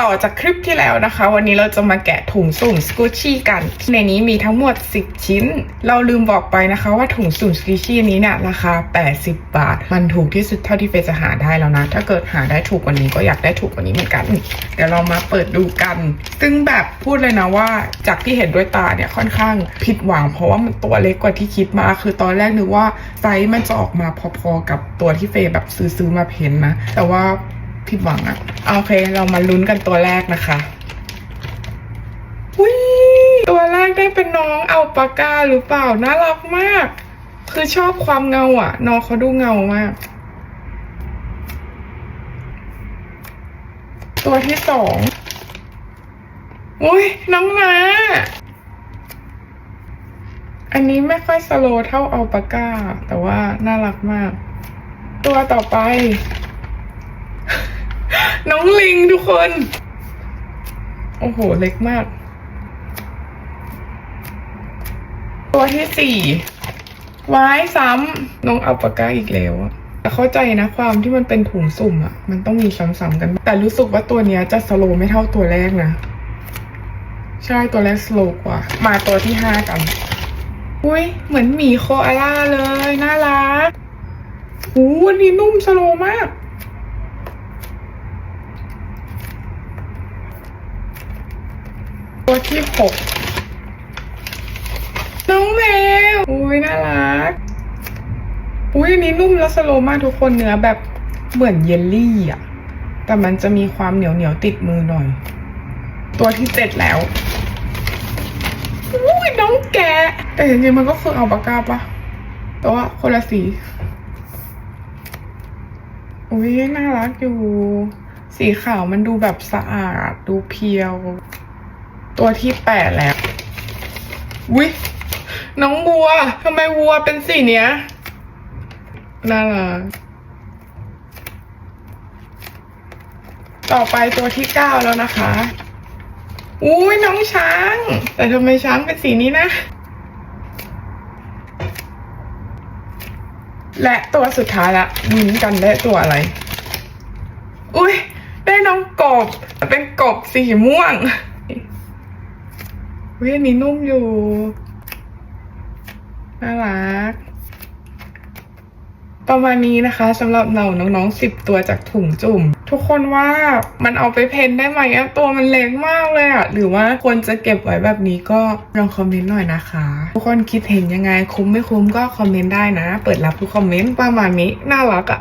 ต่อจากคลิปที่แล้วนะคะ วันนี้เราจะมาแกะถุงสุ่มสกูชี่กัน ในนี้มีทั้งหมด 10 ชิ้น เราลืมบอกไปนะคะ ว่าถุงสุ่มสกูชี่นี้เนี่ยราคา 80 บาท มันถูกที่สุดเท่าที่เฟย์จะหาได้แล้วนะ ถ้าเกิดหาได้ถูกกว่านี้ก็อยากได้ถูกกว่านี้เหมือนกัน เดี๋ยวเรามาเปิดดูกัน ซึ่งแบบพูดเลยนะว่าจากที่เห็นด้วยตาเนี่ยค่อนข้างผิดหวัง เพราะว่ามันตัวเล็กกว่าที่คิดมา คือตอนแรกนึกว่าไซส์มันจะออกมาพอๆกับตัวที่เฟย์แบบซื้อซื้อมาเพ้นนะ แต่ว่า ผิดหวังอะโอเค เรามาลุ้นกันตัวแรกนะคะวิตัวแรกได้เป็นน้องอัลปาก้าหรือเปล่า น่ารักมาก คือชอบความเงาอะน้องเขาดูเงามาก ตัวที่สองอุ้ยน้องนาอันนี้ไม่ค่อยสโลว์เท่าอัลปาก้า แต่ว่าน่ารักมาก ตัวต่อไป น้องลิงทุกคน โอ้โห เล็กมาก ตัวที่สี่วายซ้ำน้องอัลปาก้าอีกแล้วอะแต่เข้าใจนะความที่มันเป็นถุงสุ่มอะมันต้องมีซ้ำๆกัน แต่รู้สึกว่าตัวเนี้ยจะสโลว์ไม่เท่าตัวแรกนะ ใช่ตัวแรกสโลว์กว่า มาตัวที่ห้ากัน อุ้ยเหมือนหมีโคอาล่าเลย น่ารักอู้วันนี้นุ่มสโลว์มาก ตัวที่หกน้องแมวอุ้ยน่ารัก อุ้ยอันนี้นุ่มแล้วสโลมากทุกคนเนื้อแบบเหมือนเยลลี่อะ แต่มันจะมีความเหนียวเหนียวติดมือหน่อย ตัวที่เจ็ดแล้วอุ้ยน้องแกะแต่จริงๆมันก็คืออัลปาก้าปะแต่ว่าคนละสีอุ้ยน่ารักอยู่ สีขาวมันดูแบบสะอาด ดูเพียว ตัวที่แปดแล้วอุ้ยน้องวัวทำไมวัวเป็นสีเนี้ยน่ารักต่อไปตัวที่เก้าแล้วนะคะ อุ้ยน้องช้าง แต่ทำไมช้างเป็นสีนี้นะ และตัวสุดท้ายละลุ้นกันได้ตัวอะไร อุ้ยได้น้องกบเป็นกบสีม่วง อุ้ยอันนี้นุ่มอยู่ น่ารัก ประมาณนี้นะคะสำหรับเราน้องๆสิบตัวจากถุงจุ่ม ทุกคนว่ามันเอาไปเพ้นได้ไหมอะตัวมันเล็กมากเลยอะหรือว่าควรจะเก็บไว้แบบนี้ก็ลองคอมเมนต์หน่อยนะคะ ทุกคนคิดเห็นยังไงคุ้มไม่คุ้มก็คอมเมนต์ได้นะ เปิดรับทุกคอมเมนต์ประมาณนี้น่ารักอะ